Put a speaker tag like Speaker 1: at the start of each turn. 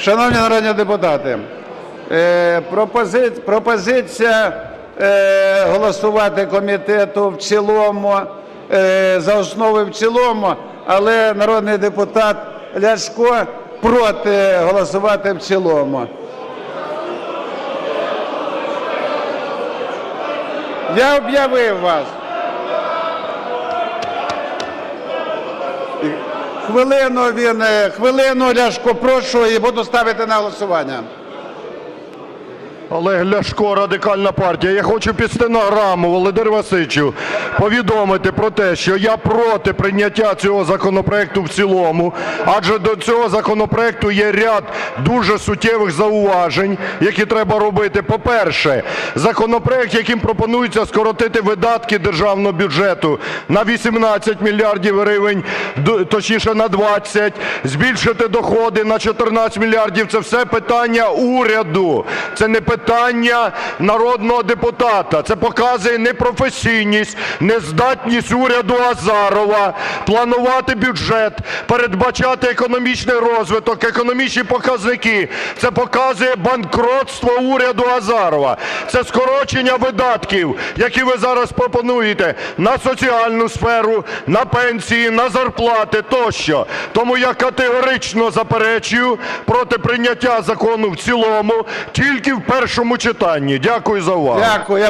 Speaker 1: Шановні народні депутати, е, пропозиція е, голосувати комітету в цілому, е, за основу в цілому, але народний депутат Ляшко проти голосувати в цілому. Я об'явив вас. Хвилину він, е, хвилину Ляшко, прошу і буду ставити на голосування.
Speaker 2: Олег Ляшко, Радикальна партія. Я хочу під стенограму Володимиру Васильовичу повідомити про те, що я проти прийняття цього законопроекту в цілому, адже до цього законопроекту є ряд дуже суттєвих зауважень, які треба робити. По-перше, законопроект, яким пропонується скоротити видатки державного бюджету на 18 мільярдів гривень, точніше на 20, збільшити доходи на 14 мільярдів. Це все питання уряду. Це не питання народного депутата. Це показує непрофесійність, нездатність уряду Азарова планувати бюджет, передбачати економічний розвиток, економічні показники. Це показує банкротство уряду Азарова. Це скорочення видатків, які ви зараз пропонуєте на соціальну сферу, на пенсії, на зарплати тощо. Тому я категорично заперечую проти прийняття закону в цілому тільки в першому читанні. Дякую за увагу.
Speaker 1: Дякую.